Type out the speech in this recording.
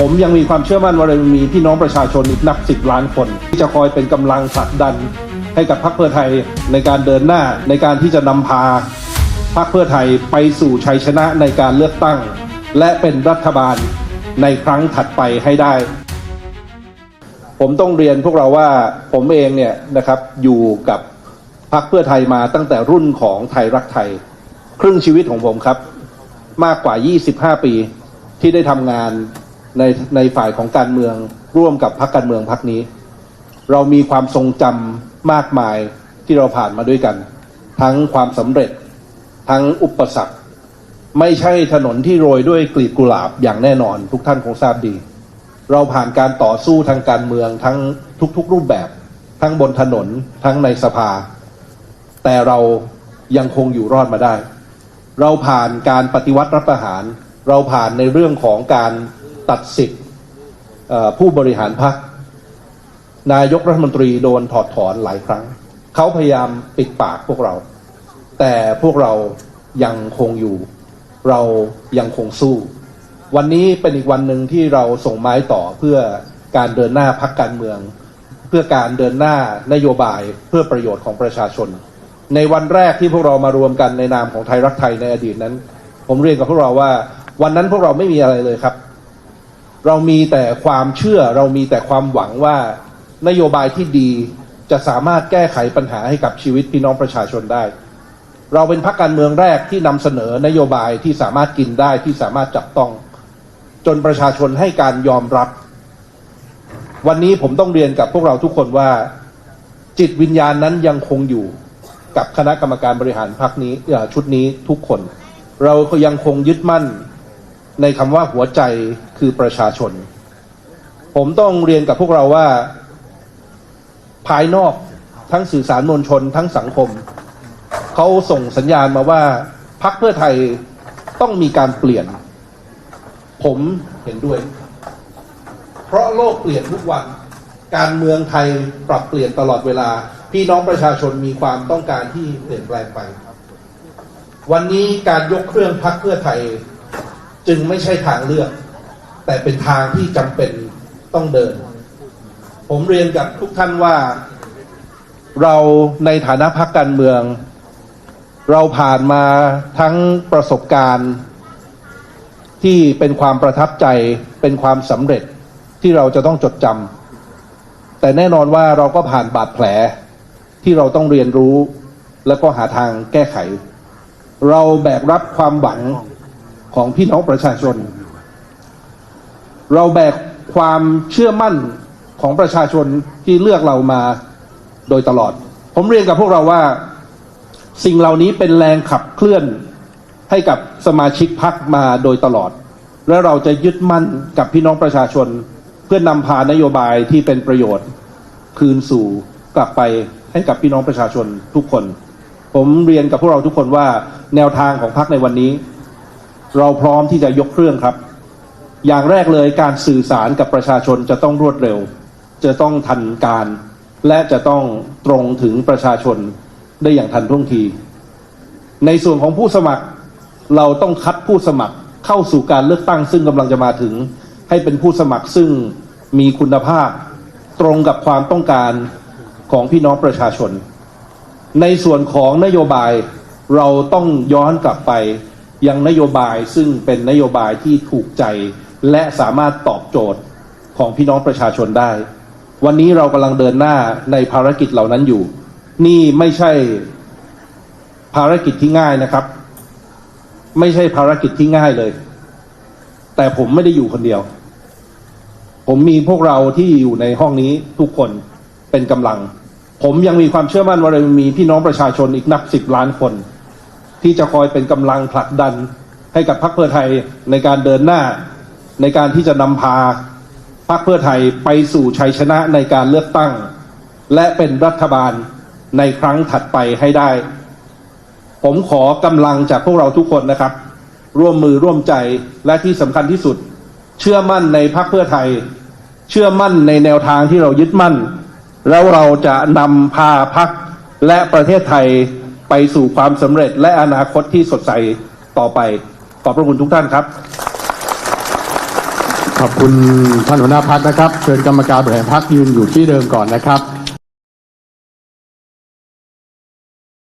ผมยังมีความเชื่อมั่นว่าเรามีพี่น้องประชาชนอีกนับสิบล้านคน ที่จะคอยเป็นกำลังผลักดัน ให้กับพรรคเพื่อไทยในการเดินหน้าในการที่จะนำพาพรรคเพื่อไทยไปสู่ชัยชนะในการเลือกตั้ง และเป็นรัฐบาลในครั้งถัดไปให้ได้ ผมต้องเรียนพวกเราว่าผมเองเนี่ยนะครับอยู่กับพรรคเพื่อไทยมาตั้งแต่รุ่นของไทยรักไทย ครึ่งชีวิตของผมครับ มากกว่า 25 ปีที่ได้ทำงาน ในในฝ่ายของการเมืองร่วมกับพรรคการเมืองพรรคนี้ เรามีความทรงจำมากมายที่เราผ่านมาด้วยกัน ทั้งความสำเร็จ ทั้งอุปสรรค ไม่ใช่ถนนที่โรยด้วยกลีบกุหลาบอย่างแน่นอนทุกท่านคงทราบดี เราผ่านการต่อสู้ทางการเมืองทั้งทุกๆรูปแบบ ทั้งบนถนนทั้งในสภา แต่เรายังคงอยู่รอดมาได้ เราผ่านการปฏิวัติรัฐประหาร เราผ่านในเรื่องของการ ตัดสิทธิ์ผู้บริหารพรรคนายกรัฐมนตรีโดนถอดถอนหลายครั้ง เขาพยายามปิดปากพวกเรา แต่พวกเรายังคงอยู่ เรายังคงสู้ วันนี้เป็นอีกวันหนึ่งที่เราส่งไม้ต่อเพื่อการเดินหน้าพักการเมือง เพื่อการเดินหน้านโยบายเพื่อประโยชน์ของประชาชน ในวันแรกที่พวกเรามารวมกันในนามของไทยรักไทยในอดีตนั้น ผมเรียนกับพวกเราว่า วันนั้นพวกเราไม่มีอะไรเลยครับ เรามีแต่ความเชื่อเรามีแต่ความหวังว่านโยบายที่ดีจะสามารถแก้ไขปัญหาให้กับชีวิตพี่น้องประชาชนได้ เราเป็นพรรคการเมืองแรกที่นำเสนอนโยบายที่สามารถกินได้ที่สามารถจับต้อง จนประชาชนให้การยอมรับ วันนี้ผมต้องเรียนกับพวกเราทุกคนว่า จิตวิญญาณนั้นยังคงอยู่กับคณะกรรมการบริหารพรรคนี้ชุดนี้ทุกคน เราก็ยังคงยึดมั่น ในคำว่าหัวใจคือประชาชน ผมต้องเรียนกับพวกเราว่า ภายนอกทั้งสื่อสารมวลชนทั้งสังคม เขาส่งสัญญาณมาว่าพรรคเพื่อไทยต้องมีการเปลี่ยน ผมเห็นด้วย เพราะโลกเปลี่ยนทุกวัน การเมืองไทยปรับเปลี่ยนตลอดเวลา พี่น้องประชาชนมีความต้องการที่เปลี่ยนแปลงไป วันนี้การยกเครื่องพักเพื่อไทย จึงไม่ใช่ทางเลือก แต่เป็นทางที่จำเป็นต้องเดิน ผมเรียนกับทุกท่านว่าเราในฐานะพักการเมือง เราผ่านมาทั้งประสบการณ์ ที่เป็นความประทับใจเป็นความสำเร็จที่เราจะต้องจดจำแต่แน่นอนว่าเราก็ผ่านบาดแผลที่เราต้องเรียนรู้ แล้วก็หาทางแก้ไข เราแบกรับความหวัง ของพี่น้องประชาชน เราแบกความเชื่อมั่นของประชาชนที่เลือกเรามาโดยตลอด ผมเรียนกับพวกเราว่าสิ่งเหล่านี้เป็นแรงขับเคลื่อนให้กับสมาชิกพักมาโดยตลอด และเราจะยึดมั่นกับพี่น้องประชาชน เพื่อนำพานโยบายที่เป็นประโยชน์ คืนสู่กลับไปให้กับพี่น้องประชาชนทุกคน ผมเรียนกับพวกเราทุกคนว่าแนวทางของพักในวันนี้ เราพร้อมที่จะยกเครื่องครับ อย่างแรกเลยการสื่อสารกับประชาชนจะต้องรวดเร็ว จะต้องทันการ และจะต้องตรงถึงประชาชนได้อย่างทันท่วงที ในส่วนของผู้สมัครเราต้องคัดผู้สมัครเข้าสู่การเลือกตั้ง ซึ่งกำลังจะมาถึง ให้เป็นผู้สมัครซึ่งมีคุณภาพ ตรงกับความต้องการของพี่น้องประชาชน ในส่วนของนโยบายเราต้องย้อนกลับไป ยังนโยบายซึ่งเป็นนโยบายที่ถูกใจ และสามารถตอบโจทย์ของพี่น้องประชาชนได้ วันนี้เรากำลังเดินหน้าในภารกิจเหล่านั้นอยู่ นี่ไม่ใช่ภารกิจที่ง่ายนะครับ ไม่ใช่ภารกิจที่ง่ายเลย แต่ผมไม่ได้อยู่คนเดียว ผมมีพวกเราที่อยู่ในห้องนี้ทุกคนเป็นกำลัง ผมยังมีความเชื่อมั่นว่าเรามีพี่น้องประชาชนอีกนับสิบล้านคน ที่จะคอยเป็นกำลังผลักดันให้กับพรรคเพื่อไทยในการเดินหน้า ในการที่จะนำพาพรรคเพื่อไทยไปสู่ชัยชนะในการเลือกตั้ง และเป็นรัฐบาลในครั้งถัดไปให้ได้ ผมขอกำลังจากพวกเราทุกคนนะครับ ร่วมมือร่วมใจและที่สำคัญที่สุด เชื่อมั่นในพรรคเพื่อไทย เชื่อมั่นในแนวทางที่เรายึดมั่น แล้วเราจะนำพาพรรคและประเทศไทย ไปสู่ความสำเร็จและอนาคตที่สดใสต่อไป ขอบพระคุณทุกท่านครับ ขอบคุณท่านหัวหน้าพักนะครับเชิญกรรมการบริหารพักยืนอยู่ที่เดิมก่อนนะครับ